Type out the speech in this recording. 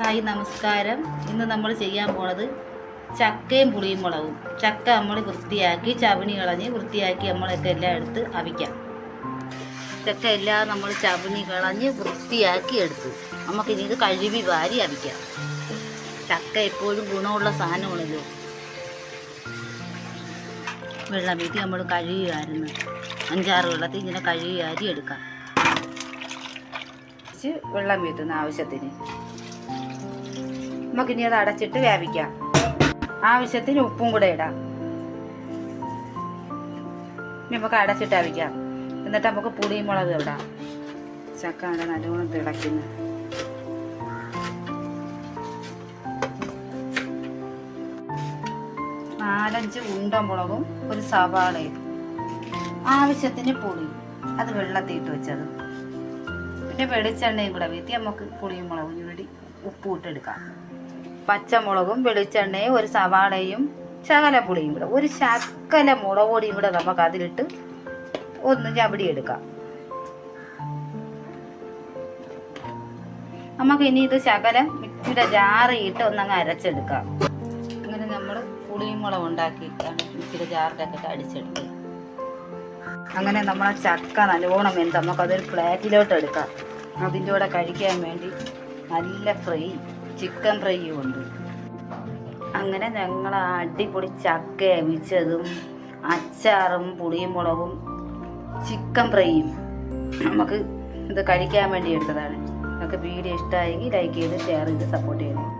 Hi നമസ്കാരം. ഇന്ന് നമ്മൾ ചെയ്യാൻ പോണത് ചക്കയും പുളിയും മുളകും. ചക്ക നമ്മൾ വൃത്തിയാക്കി ചവിണി കളഞ്ഞ് വൃത്തിയാക്കി നമ്മളൊക്കെ എല്ലാം എടുത്ത് അവിക്കാം. ചക്ക എല്ലാം നമ്മൾ ചവിണി കളഞ്ഞ് വൃത്തിയാക്കി എടുത്തു. നമുക്കിനി ഇത് കഴുകി വാരി അവിക്കാം. ചക്ക എപ്പോഴും ഗുണമുള്ള സാധനമാണല്ലോ. വെള്ളം വീട്ടിൽ നമ്മൾ കഴുകിയായിരുന്നു അഞ്ചാറ് വെള്ളത്തിൽ ഇങ്ങനെ കഴുകി അരി എടുക്കാം. വെള്ളം വീട്ടുന്ന ആവശ്യത്തിന്. നമുക്കിനി അത് അടച്ചിട്ട് വേവിക്കാം. ആവശ്യത്തിന് ഉപ്പും കൂടെ ഇടാം. നമുക്ക് അടച്ചിട്ട് വേവിക്കാം. എന്നിട്ട് നമുക്ക് പുളിയും മുളക് ഇടാം. ചക്ക അവിടെ നല്ലോണം തിളയ്ക്കുന്നു. നാലഞ്ച് ഉണ്ട മുളകും ഒരു സവാളയും ആവശ്യത്തിന് പുളി. അത് വെള്ളത്തിയിട്ട് വെച്ചത്. പിന്നെ വെളിച്ചെണ്ണയും കൂടെ വീട്ടി നമുക്ക് പുളിയും മുളകും കൂടി ഉപ്പ് ഇട്ടെടുക്കാം പച്ചമുളകും വെളിച്ചെണ്ണയും ഒരു സവാളയും ശകല പുളിയും കൂടെ ഒരു ശക്കല മുളക് പൊടിയും കൂടെ നമുക്ക് അതിലിട്ട് ഒന്ന് ചവിടി എടുക്കാം. നമുക്ക് ഇനി ഇത് ശകലം മിക്സിയുടെ ജാറിയിട്ട് ഒന്നങ്ങ് അരച്ചെടുക്കാം. അങ്ങനെ നമ്മൾ പുളിയും മുളക് ഉണ്ടാക്കിയിട്ടാണ് മിക്സിയുടെ ജാറിലൊക്കെ അടിച്ചെടുക്കുക അങ്ങനെ നമ്മളെ ചക്ക നല്ലോണം വെന്ത് നമുക്കതൊരു പ്ലേറ്റിലോട്ട് എടുക്കാം. അതിന്റെ കൂടെ കഴിക്കാൻ വേണ്ടി നല്ല ഫ്രൈ. ചിക്കൻ ഫ്രൈയും ഉണ്ട്. അങ്ങനെ ഞങ്ങൾ അടിപൊളി ചക്ക അവിച്ചതും അച്ചാറും പുളിയും മുളകും ചിക്കൻ ഫ്രൈയും. നമുക്ക് ഇത് കഴിക്കാൻ വേണ്ടി എടുത്തതാണ്. നിങ്ങൾക്ക് വീഡിയോ ഇഷ്ടമായെങ്കിൽ ലൈക്ക് ചെയ്ത് ഷെയർ ചെയ്ത് സപ്പോർട്ട് ചെയ്യണം